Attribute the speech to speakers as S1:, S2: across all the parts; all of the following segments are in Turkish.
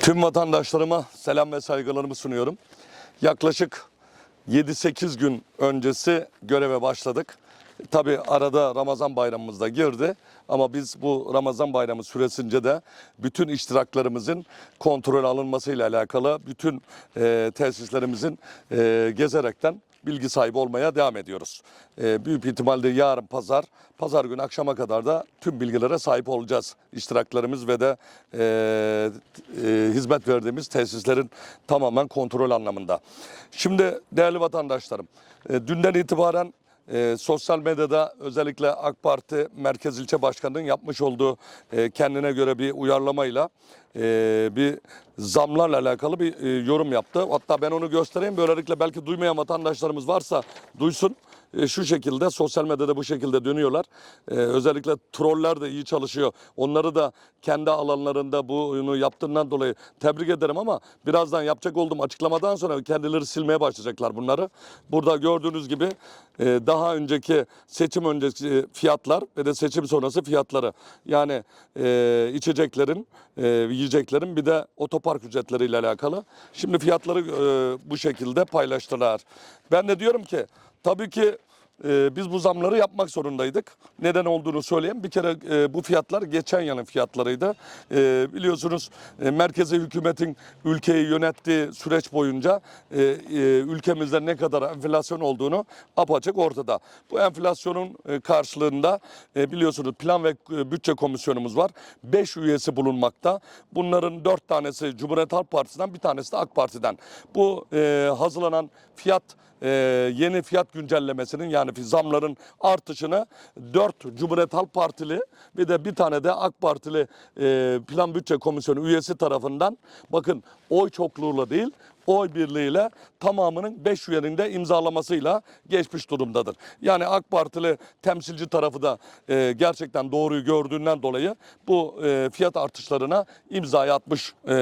S1: Tüm vatandaşlarıma selam ve saygılarımı sunuyorum. Yaklaşık 7-8 gün öncesi göreve başladık. Tabi arada Ramazan bayramımız da girdi ama biz bu Ramazan bayramı süresince de bütün iştiraklarımızın kontrol alınmasıyla alakalı bütün e, tesislerimizin e, gezerekten bilgi sahibi olmaya devam ediyoruz. E, büyük ihtimalle yarın pazar, pazar günü akşama kadar da tüm bilgilere sahip olacağız. İştiraklarımız ve de e, e, hizmet verdiğimiz tesislerin tamamen kontrol anlamında. Şimdi değerli vatandaşlarım, e, dünden itibaren e, sosyal medyada özellikle AK Parti Merkez İlçe Başkanı'nın yapmış olduğu e, kendine göre bir uyarlamayla e, bir zamlarla alakalı bir e, yorum yaptı. Hatta ben onu göstereyim. Böylelikle belki duymayan vatandaşlarımız varsa duysun. E, şu şekilde sosyal medyada bu şekilde dönüyorlar. E, özellikle troller de iyi çalışıyor. Onları da kendi alanlarında bunu yaptığından dolayı tebrik ederim ama birazdan yapacak olduğum açıklamadan sonra kendileri silmeye başlayacaklar bunları. Burada gördüğünüz gibi e, daha önceki seçim öncesi fiyatlar ve de seçim sonrası fiyatları. Yani e, içeceklerin, e, yiyeceklerin bir de otopark ücretleriyle alakalı. Şimdi fiyatları e, bu şekilde paylaştılar. Ben de diyorum ki tabii ki ee, biz bu zamları yapmak zorundaydık. Neden olduğunu söyleyeyim. Bir kere e, bu fiyatlar geçen yılın fiyatlarıydı. E, biliyorsunuz e, merkezi hükümetin ülkeyi yönettiği süreç boyunca e, e, ülkemizde ne kadar enflasyon olduğunu apaçık ortada. Bu enflasyonun karşılığında biliyorsunuz plan ve bütçe komisyonumuz var. 5 üyesi bulunmakta. Bunların 4 tanesi Cumhuriyet Halk Partisi'den bir tanesi de AK Parti'den. Bu hazırlanan fiyat yeni fiyat güncellemesinin yani zamların artışını 4 Cumhuriyet Halk Partili bir de bir tane de AK Partili e, Plan Bütçe Komisyonu üyesi tarafından bakın oy çokluğuyla değil oy birliğiyle tamamının 5 üyenin imzalamasıyla geçmiş durumdadır. Yani AK Partili temsilci tarafı da e, gerçekten doğruyu gördüğünden dolayı bu e, fiyat artışlarına imzayı atmış e,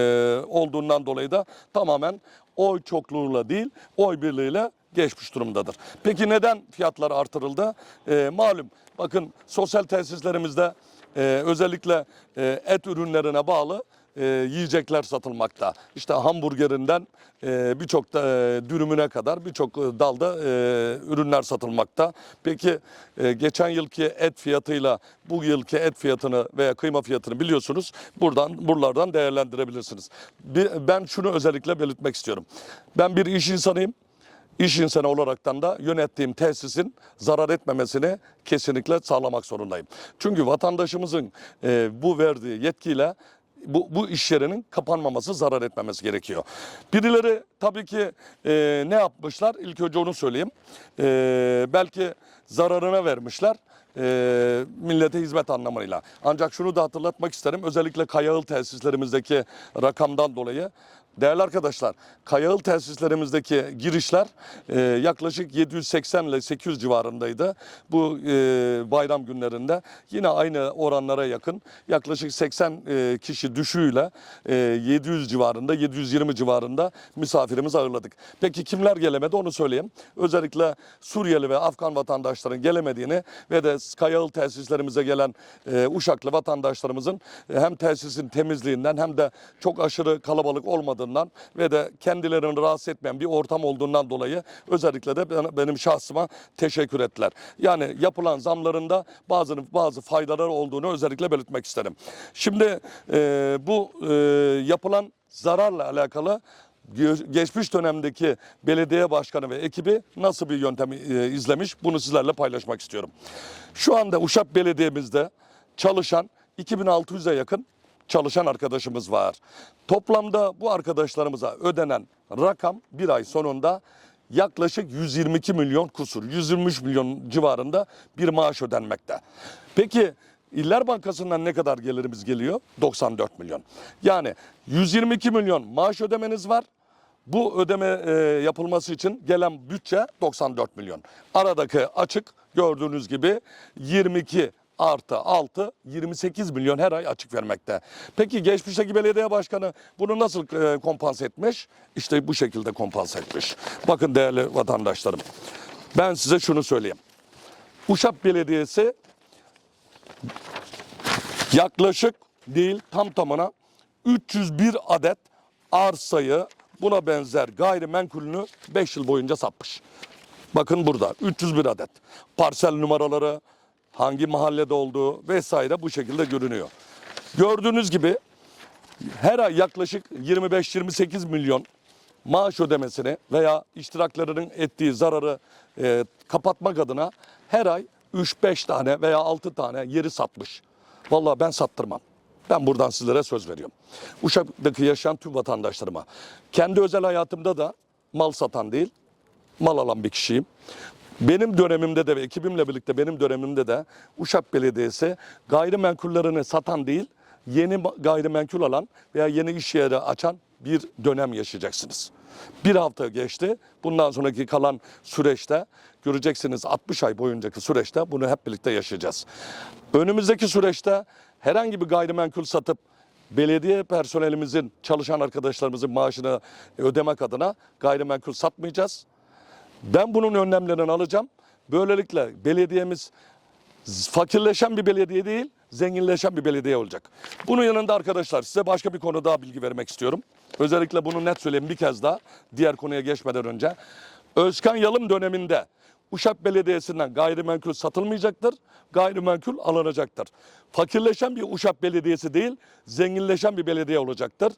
S1: olduğundan dolayı da tamamen oy çokluğuyla değil oy birliğiyle geçmiş durumdadır. Peki neden fiyatlar artırıldı? Ee, malum bakın sosyal tesislerimizde e, özellikle e, et ürünlerine bağlı e, yiyecekler satılmakta. İşte hamburgerinden e, birçok e, dürümüne kadar birçok e, dalda e, ürünler satılmakta. Peki e, geçen yılki et fiyatıyla bu yılki et fiyatını veya kıyma fiyatını biliyorsunuz. Buradan buralardan değerlendirebilirsiniz. Bir- Ben şunu özellikle belirtmek istiyorum. Ben bir iş insanıyım. İş insanı olaraktan da yönettiğim tesisin zarar etmemesini kesinlikle sağlamak zorundayım. Çünkü vatandaşımızın e, bu verdiği yetkiyle bu, bu iş yerinin kapanmaması, zarar etmemesi gerekiyor. Birileri tabii ki e, ne yapmışlar? İlk önce onu söyleyeyim. E, belki zararına vermişler e, millete hizmet anlamıyla. Ancak şunu da hatırlatmak isterim. Özellikle Kayağıl tesislerimizdeki rakamdan dolayı Değerli arkadaşlar, Kayağıl tesislerimizdeki girişler e, yaklaşık 780 ile 800 civarındaydı. Bu e, bayram günlerinde yine aynı oranlara yakın yaklaşık 80 e, kişi düşüğüyle e, 700 civarında, 720 civarında misafirimiz ağırladık. Peki kimler gelemedi onu söyleyeyim. Özellikle Suriyeli ve Afgan vatandaşların gelemediğini ve de Kayağıl tesislerimize gelen e, Uşaklı vatandaşlarımızın e, hem tesisin temizliğinden hem de çok aşırı kalabalık olmadığından ve de kendilerini rahatsız etmeyen bir ortam olduğundan dolayı özellikle de ben- benim şahsıma teşekkür ettiler. Yani yapılan zamlarında bazı bazı faydalar olduğunu özellikle belirtmek isterim. Şimdi e, bu e, yapılan zararla alakalı ge- geçmiş dönemdeki belediye başkanı ve ekibi nasıl bir yöntem e, izlemiş bunu sizlerle paylaşmak istiyorum. Şu anda Uşak Belediye'mizde çalışan 2600'e yakın çalışan arkadaşımız var. Toplamda bu arkadaşlarımıza ödenen rakam bir ay sonunda yaklaşık 122 milyon kusur, 123 milyon civarında bir maaş ödenmekte. Peki İller Bankası'ndan ne kadar gelirimiz geliyor? 94 milyon. Yani 122 milyon maaş ödemeniz var. Bu ödeme e, yapılması için gelen bütçe 94 milyon. Aradaki açık gördüğünüz gibi 22 artı 6 28 milyon her ay açık vermekte. Peki geçmişteki belediye başkanı bunu nasıl e, etmiş? İşte bu şekilde kompanse etmiş. Bakın değerli vatandaşlarım. Ben size şunu söyleyeyim. Uşak Belediyesi yaklaşık değil tam tamına 301 adet arsayı buna benzer gayrimenkulünü 5 yıl boyunca satmış. Bakın burada 301 adet. Parsel numaraları, hangi mahallede olduğu vesaire bu şekilde görünüyor. Gördüğünüz gibi her ay yaklaşık 25-28 milyon maaş ödemesini veya iştiraklarının ettiği zararı e, kapatmak adına her ay 3-5 tane veya 6 tane yeri satmış. Vallahi ben sattırmam. Ben buradan sizlere söz veriyorum. Uşak'taki yaşayan tüm vatandaşlarıma. Kendi özel hayatımda da mal satan değil, mal alan bir kişiyim. Benim dönemimde de ve ekibimle birlikte benim dönemimde de Uşak Belediyesi gayrimenkullerini satan değil, yeni gayrimenkul alan veya yeni iş yeri açan bir dönem yaşayacaksınız. Bir hafta geçti. Bundan sonraki kalan süreçte göreceksiniz 60 ay boyuncaki süreçte bunu hep birlikte yaşayacağız. Önümüzdeki süreçte herhangi bir gayrimenkul satıp belediye personelimizin, çalışan arkadaşlarımızın maaşını ödemek adına gayrimenkul satmayacağız. Ben bunun önlemlerini alacağım. Böylelikle belediyemiz fakirleşen bir belediye değil, zenginleşen bir belediye olacak. Bunun yanında arkadaşlar size başka bir konu daha bilgi vermek istiyorum. Özellikle bunu net söyleyeyim bir kez daha diğer konuya geçmeden önce. Özkan Yalım döneminde Uşak Belediyesi'nden gayrimenkul satılmayacaktır, gayrimenkul alınacaktır. Fakirleşen bir Uşak Belediyesi değil, zenginleşen bir belediye olacaktır.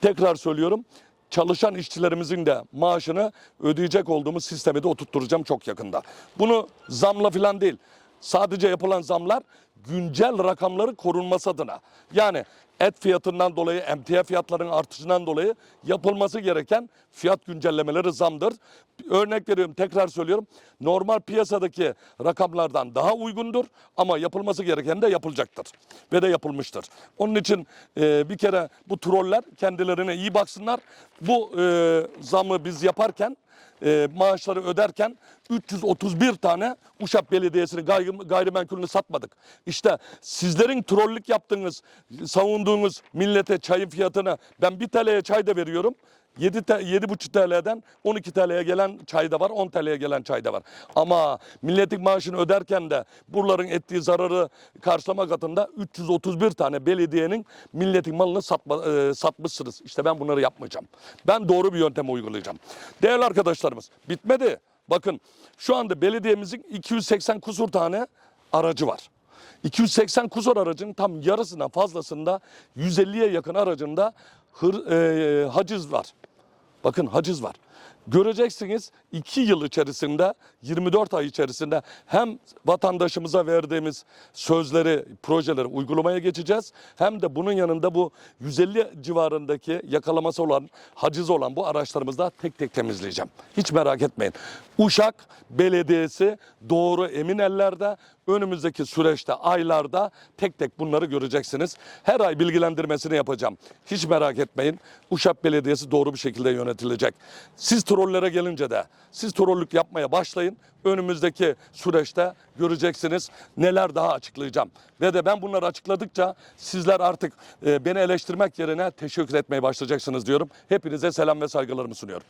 S1: Tekrar söylüyorum. Çalışan işçilerimizin de maaşını ödeyecek olduğumuz sistemi de oturtturacağım çok yakında. Bunu zamla falan değil. Sadece yapılan zamlar güncel rakamları korunması adına. Yani et fiyatından dolayı, emtia fiyatlarının artışından dolayı yapılması gereken fiyat güncellemeleri zamdır. Örnek veriyorum, tekrar söylüyorum. Normal piyasadaki rakamlardan daha uygundur ama yapılması gereken de yapılacaktır. Ve de yapılmıştır. Onun için e, bir kere bu troller kendilerine iyi baksınlar. Bu e, zamı biz yaparken e, maaşları öderken 331 tane Uşak Belediyesi'nin gayri, gayrimenkulünü satmadık. İşte sizlerin trollük yaptığınız, savunduğunuz millete çayın fiyatını ben 1 TL'ye çay da veriyorum. 7 te- 7,5 TL'den 12 TL'ye gelen çay da var, 10 TL'ye gelen çay da var. Ama milletin maaşını öderken de buraların ettiği zararı karşılamak adına 331 tane belediyenin milletin malını satma, e, satmışsınız. İşte ben bunları yapmayacağım. Ben doğru bir yöntem uygulayacağım. Değerli arkadaşlarımız bitmedi. Bakın şu anda belediyemizin 280 kusur tane aracı var. 280 kusur aracın tam yarısından fazlasında 150'ye yakın aracında hır, e, haciz var. Bakın haciz var. Göreceksiniz 2 yıl içerisinde 24 ay içerisinde hem vatandaşımıza verdiğimiz sözleri, projeleri uygulamaya geçeceğiz. Hem de bunun yanında bu 150 civarındaki yakalaması olan, haciz olan bu araçlarımızı da tek tek temizleyeceğim. Hiç merak etmeyin. Uşak Belediyesi doğru emin ellerde önümüzdeki süreçte aylarda tek tek bunları göreceksiniz. Her ay bilgilendirmesini yapacağım. Hiç merak etmeyin. Uşak Belediyesi doğru bir şekilde yönetilecek. Siz trollere gelince de siz trollük yapmaya başlayın. Önümüzdeki süreçte göreceksiniz neler daha açıklayacağım. Ve de ben bunları açıkladıkça sizler artık e, beni eleştirmek yerine teşekkür etmeye başlayacaksınız diyorum. Hepinize selam ve saygılarımı sunuyorum.